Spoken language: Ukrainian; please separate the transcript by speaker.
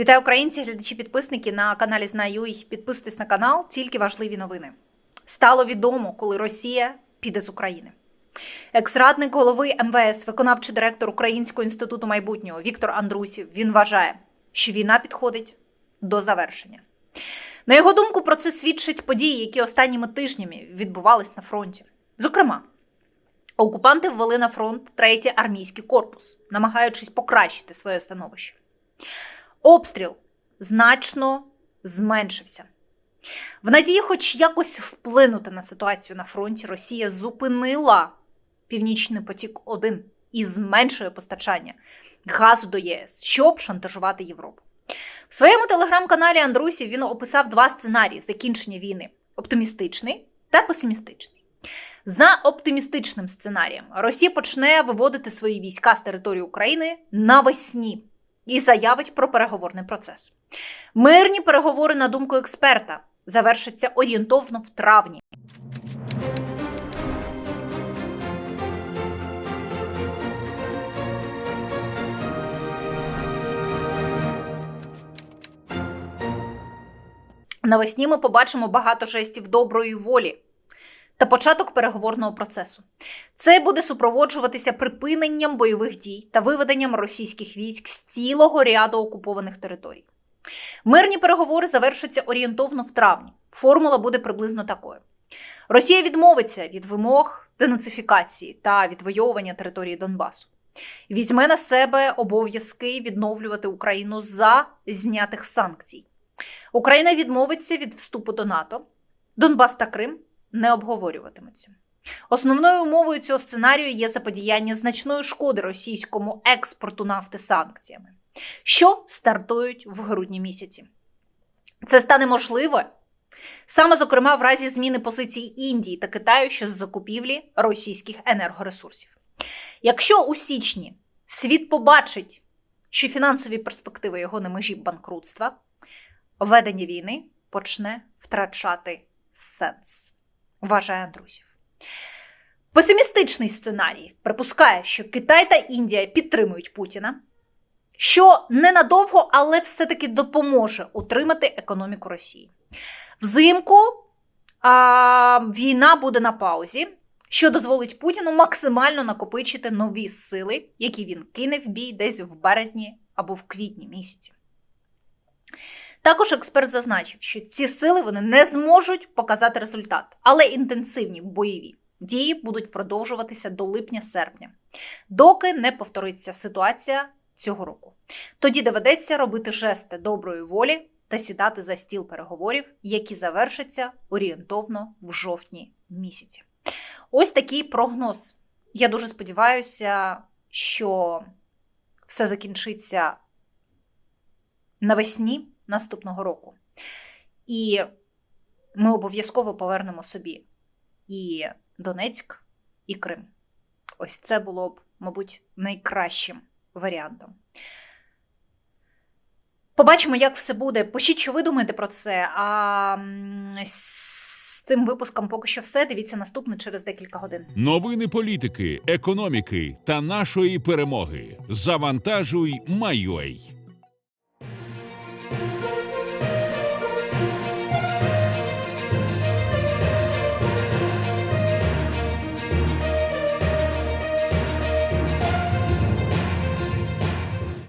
Speaker 1: Вітаю українці, глядачі, підписники на каналі Знаю підписуйтесь на канал. Тільки важливі новини. Стало відомо, коли Росія піде з України. Екс-радник голови МВС, виконавчий директор Українського інституту майбутнього Віктор Андрусів. Він вважає, що війна підходить до завершення. На його думку, про це свідчать події, які останніми тижнями відбувались на фронті. Зокрема, окупанти ввели на фронт третій армійський корпус, намагаючись покращити своє становище. Обстріл значно зменшився. В надії, хоч якось вплинути на ситуацію на фронті, Росія зупинила Північний потік 1 і зменшує постачання газу до ЄС, щоб шантажувати Європу. В своєму телеграм-каналі Андрусів він описав два сценарії закінчення війни: оптимістичний та песимістичний. За оптимістичним сценарієм Росія почне виводити свої війська з території України навесні і заявить про переговорний процес. Мирні переговори, на думку експерта, завершаться орієнтовно в травні. Навесні ми побачимо багато жестів доброї волі та початок переговорного процесу. Це буде супроводжуватися припиненням бойових дій та виведенням російських військ з цілого ряду окупованих територій. Мирні переговори завершаться орієнтовно в травні. Формула буде приблизно такою: Росія відмовиться від вимог денацифікації та відвоювання території Донбасу. Візьме на себе обов'язки відновлювати Україну за знятих санкцій. Україна відмовиться від вступу до НАТО. Донбас та Крим не обговорюватимуться. Основною умовою цього сценарію є заподіяння значної шкоди російському експорту нафти санкціями, що стартують в грудні місяці. Це стане можливо саме зокрема в разі зміни позиції Індії та Китаю щодо закупівлі російських енергоресурсів. Якщо у січні світ побачить, що фінансові перспективи його на межі банкрутства, ведення війни почне втрачати сенс, вважає Андрусів. Песимістичний сценарій припускає, що Китай та Індія підтримують Путіна, що ненадовго, але все-таки допоможе утримати економіку Росії. Взимку а, війна буде на паузі, що дозволить Путіну максимально накопичити нові сили, які він кине в бій десь в березні або в квітні місяці. Також експерт зазначив, що ці сили вони не зможуть показати результат, але інтенсивні бойові дії будуть продовжуватися до липня-серпня, доки не повториться ситуація цього року. Тоді доведеться робити жести доброї волі та сідати за стіл переговорів, які завершаться орієнтовно в жовтні місяці. Ось такий прогноз. Я дуже сподіваюся, що все закінчиться навесні наступного року. І ми обов'язково повернемо собі і Донецьк, і Крим. Ось це було б, мабуть, найкращим варіантом. Побачимо, як все буде. Пишіть, що ви думаєте про це. А з цим випуском поки що все. Дивіться наступне через декілька годин.
Speaker 2: Новини політики, економіки та нашої перемоги. Завантажуй, Майой.